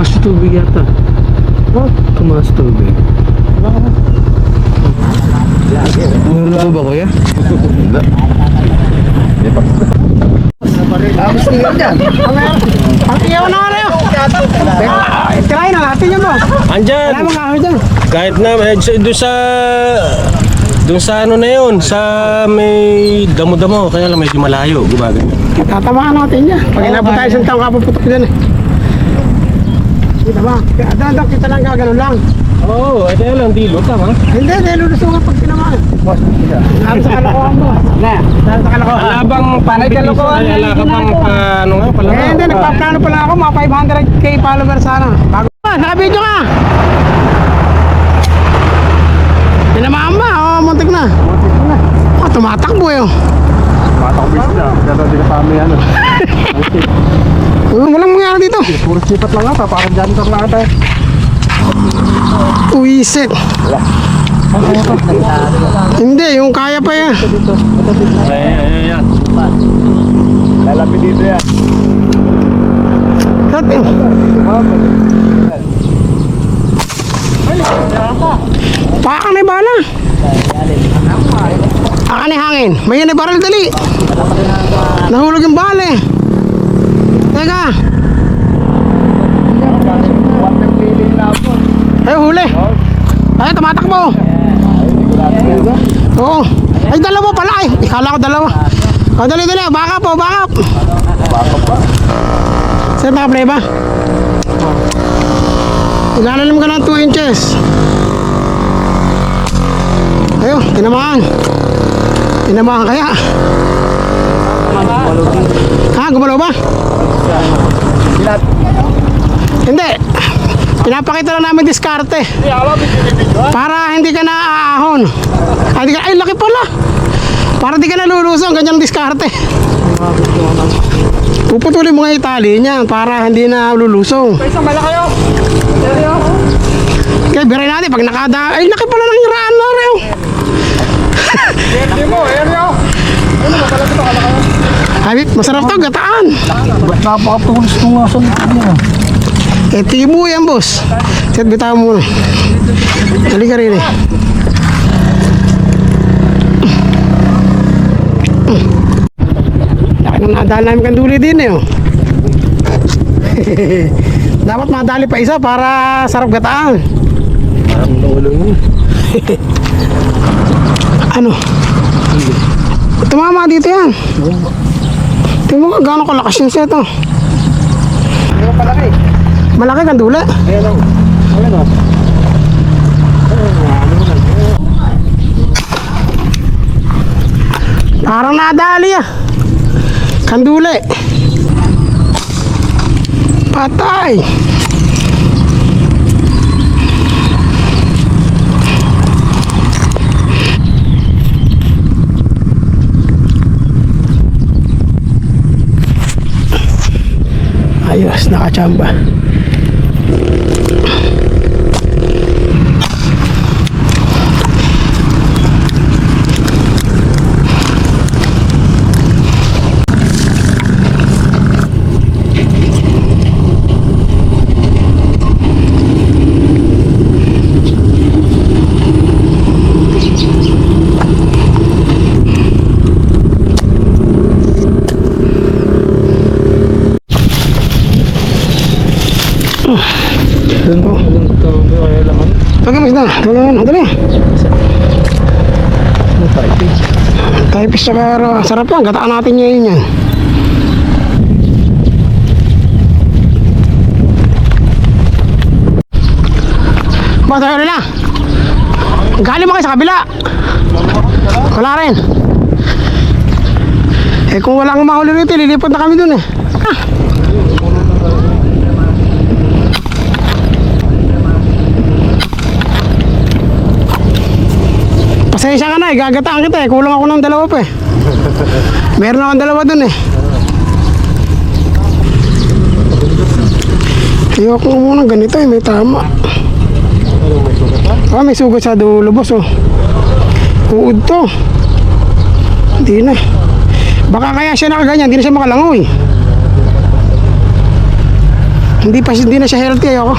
tubig yata. Oh, Tumaas tubig. baka mo. Meron ba kuya? Tapos niyo dyan. Ang iyaw na ano yun. Tirahin na natin yun mo. Andyan! Wala mga ahon dyan. Kahit na, eh, sa- doon sa... Doon sa ano na yun, sa may damo-damo, kaya lang medyo malayo, gumaganyan. Tatamaan natin yan. Pag inabot tayo isang taong kapuputok dyan eh. Kita ba? Dadang kita lang gaganon lang. Oo, oh, ay kaya lang, dilo, tama. Hindi, hindi. Lulusungan pag tinamaan. Boss, Sabi sa kalokohan mo. Na, sa kalokohan. Wala bang kalokohan wala ka bang ginagawa. pa, ano nga pala? Eh, hindi. Nagpaplano pala ako. Mga 500k followers sana. Bago. Ah, Naka-video ka. Tinamaan ba? Oo, muntik na. Muntik na. Oh, tumatakbo eh. oh. Matakbis na. Gano'n din sa amin ano. Uh, walang mangyari dito. Puro sipat lang ata. Parang dyan lang ata. Uwisit. Hindi, yung kaya pa yan. Ay, ay, ay, ay. Lalapit dito yan. Dati. Pakan na bala. Akan ni hangin. May yan baril dali. Nahulog yung bala eh. Teka. Ay, huli. Ay, tumatakbo. Oo. Ay, dalawa pala eh. Ikala ko dalawa. O, dali, dali. Back up, oh, back up. Sir, naka-play ba? Ilalalim ka ng 2 inches. Ayo, tinamaan. Tinamaan kaya. Ha, gumalaw ba? Hindi. Pinapakita lang namin diskarte. Para hindi ka na aahon. Ay, di ka, ay, laki pala. Para di ka na lulusong, ganyan ang diskarte. Puputulin mo nga yung tali niya para hindi na lulusong. Isang bala kayo. Kaya biray natin, pag nakada... Ay, laki pala ng iraan na rin. Hindi mo. Ayan nyo. Ano ba pala ito? Ay, masarap to, gataan. Ba't napakatulis ito nga sa likod niya? Eh, tibo yan, boss. Set, bitaw mo muna. Halika rin eh. Laki nang nadali namin kanduli din eh. oh. Dapat madali pa isa para sarap gataan. Parang naulong yun. Ano? Tumama dito yan. Tingnan mo gano'ng kalakas yung set oh. Ano pala kayo? Malaki kandula. Ayan o. Ayan o. Parang nadali ah. Kandule. Patay. Ayos, nakachamba. Doon po, doon to, kaya Pagamis na. Pagamis na. Dali. Tayo? Typist sa karo. Sarap yan. Gataan natin ngayon yan. Ba, tayo na. Galing mo kayo sa kabila. Wala rin. Eh kung wala kang mahuli rito, lilipot na kami dun eh. Ah. Pasensya ka na eh, gagataan kita eh. Kulang ako ng dalawa pa eh. Meron akong dalawa dun eh. Ayoko muna ganito eh, may tama. Ah, may sugat sa dulo boss oh. Uod to. Hindi na. Baka kaya siya nakaganyan, hindi na siya makalangoy. Hindi pa hindi na siya healthy ayoko.